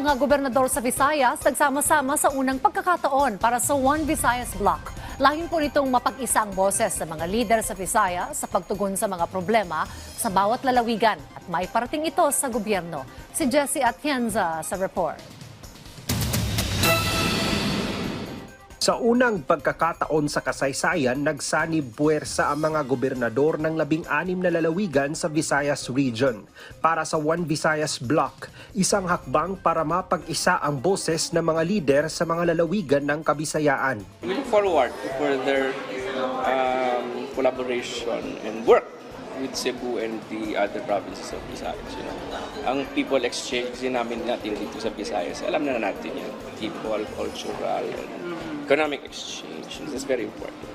mga gobernador sa Visayas nagsama-sama sa unang pagkakataon para sa One Visayas Block. Lahin po nitong mapag-isa ang boses ng mga lider sa Visayas sa pagtugon sa mga problema sa bawat lalawigan at may parating ito sa gobyerno. Si Jesse Atienza sa report. Sa unang pagkakataon sa kasaysayan, nagsanib puwersa ang mga gobernador ng labing-anim na lalawigan sa Visayas Region para sa One Visayas Block, isang hakbang para mapag-isa ang boses ng mga lider sa mga lalawigan ng Kabisayaan. We look forward to further um, collaboration and work with Cebu and the other provinces of Visayas. You know. Ang people exchange din namin natin dito sa Visayas, alam na natin yan. People, cultural, and economic exchange. This is very important.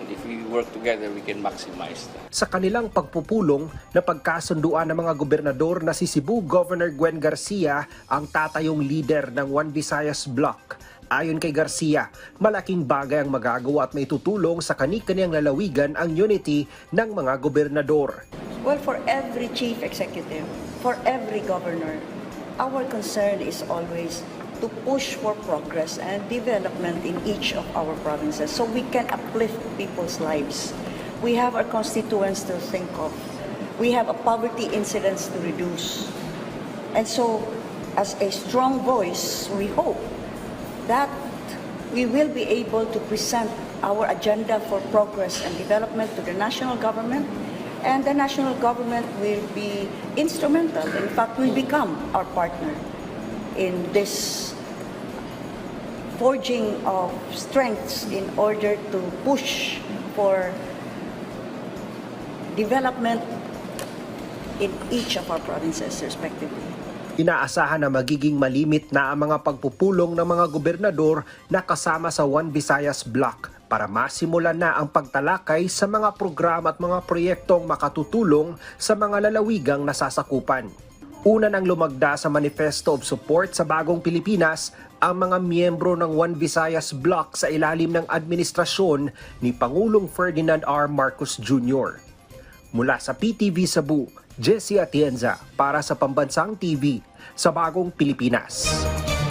And if we work together, we can maximize that. Sa kanilang pagpupulong na pagkasunduan ng mga gobernador na si Cebu Governor Gwen Garcia ang tatayong leader ng One Visayas Block. Ayon kay Garcia, malaking bagay ang magagawa at may tutulong sa kani-kaniyang lalawigan ang unity ng mga gobernador. Well, for every chief executive, for every governor, our concern is always to push for progress and development in each of our provinces so we can uplift people's lives. We have our constituents to think of. We have a poverty incidence to reduce. And so, as a strong voice, we hope that we will be able to present our agenda for progress and development to the national government and the national government will be instrumental in fact will become our partner in this forging of strengths in order to push for development in each of our provinces respectively. Inaasahan na magiging malimit na ang mga pagpupulong ng mga gobernador na kasama sa One Visayas Block para masimulan na ang pagtalakay sa mga programa at mga proyektong makatutulong sa mga lalawigang nasasakupan. Una nang lumagda sa Manifesto of Support sa Bagong Pilipinas ang mga miyembro ng One Visayas Block sa ilalim ng administrasyon ni Pangulong Ferdinand R. Marcos Jr. Mula sa PTV Cebu, Jesse Atienza para sa Pambansang TV sa Bagong Pilipinas.